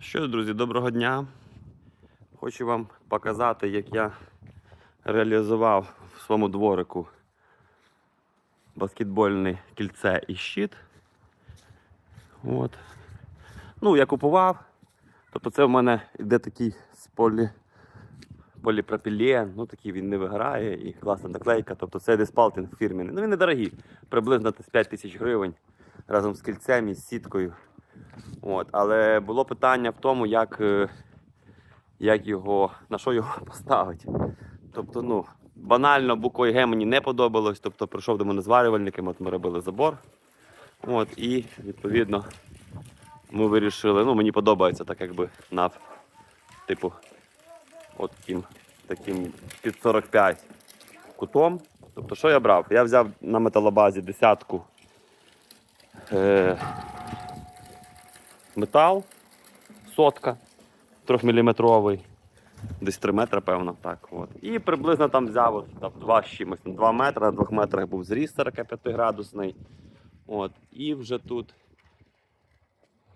Що, ж, друзі, доброго дня. Хочу вам показати, як я реалізував в своєму дворику баскетбольне кільце і щит. От. Ну, я купував. Тобто це в мене йде такий з полі... поліпропілен, ну такий він не виграє і класна наклейка. Тобто це диспалтинг фірміний. Ну він недорогий, приблизно 5 тисяч гривень разом з кільцем і з сіткою. От, але було питання в тому, як, е, як його, на що його поставити. Тобто, ну, банально буквою Г мені не подобалось. Тобто прийшов до мене зварювальником, от ми робили забор. От, і відповідно ми вирішили, ну мені подобається так якби на типу от таким, таким під 45 кутом. Тобто, що я брав? Я взяв на металобазі десятку. Е, метал, сотка, 3-мм, десь 3 метри, певно, так. От. І приблизно там взяв от, там, 2 з чимось, 2 метри, на 2 метрах був зріст 45 градусний. От. І вже тут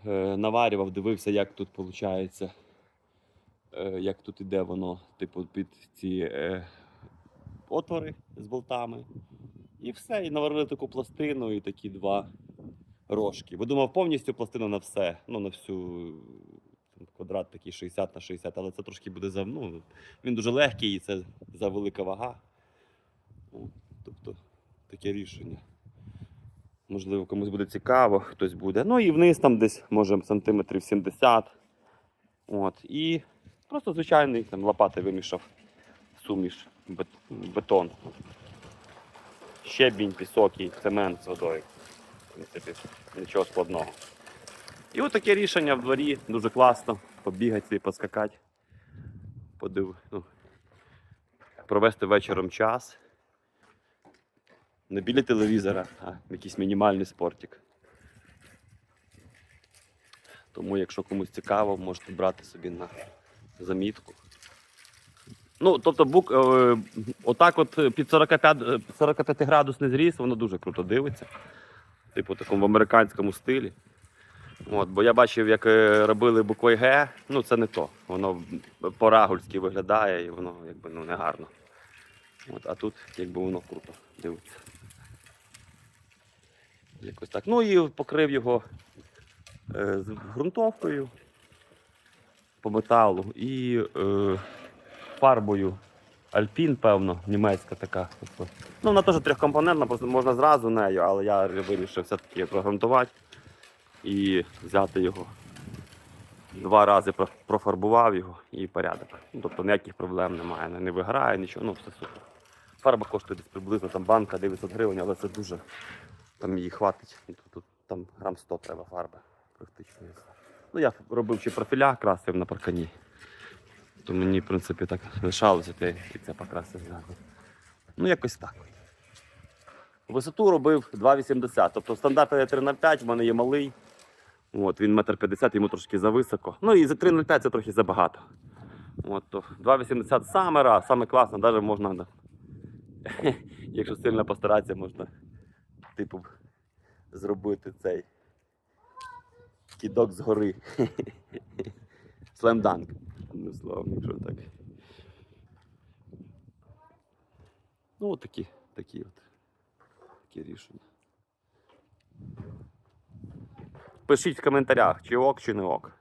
е, наварював, дивився, як тут виходить, е, як тут іде воно, типу, під ці е, отвори з болтами. І все, і наварили таку пластину і такі два рожки. Бо думав повністю пластину на все. Ну, на всю квадрат такий 60 на 60, але це трошки буде за. Ну, він дуже легкий і це за велика вага. Тобто таке рішення. Можливо, комусь буде цікаво, хтось буде. Ну і вниз там десь, може, сантиметрів 70. От. І просто звичайний там лопати вимішав суміш, бетон. Щебінь, пісок і цемент з водою. Принципі, нічого складного. І от таке рішення в дворі дуже класно. Побігати, поскакати, подив... ну, провести вечором час. Не біля телевізора, а якийсь мінімальний спортик. Тому, якщо комусь цікаво, можете брати собі на замітку. Ну, тобто, бук, е, отак от під 45, е, 45 градусний зріс, воно дуже круто дивиться. Типу, такому в американському стилі. От, бо я бачив, як е, робили буквою Г, ну це не то. Воно по-рагульськи виглядає і воно якби ну, не гарно. От, а тут якби воно круто дивиться. Якось так. Ну і покрив його е, з ґрунтовкою по металу і е, фарбою Альпін, певно, німецька така. Тобто, ну, вона теж трьохкомпонентна, просто можна зразу нею, але я вирішив все-таки прогрунтувати і взяти його. Два рази профарбував його і порядок. Ну, тобто ніяких проблем немає, не виграє, нічого, ну все супер. Фарба коштує десь приблизно там банка 900 гривень, але це дуже там її хватить. Тут, тут там грам 100 треба фарби, практично. Ну я робив ще профіля, красив на паркані. То мені, в принципі, так лишалося те, і це покрасив зразу. Ну, якось так. Висоту робив 2,80. Тобто стандарт 3,05, в мене є малий. От, він 1,50 м, йому трошки зависоко. Ну і за 3,05 це трохи забагато. От, то 2,80 саме раз, саме класно, навіть можна, якщо сильно постаратися, можна типу зробити цей кідок згори. Слемданк. Одним що так. Ну, от такі, такі от такі рішення. Пишіть в коментарях, чи ок, чи не ок.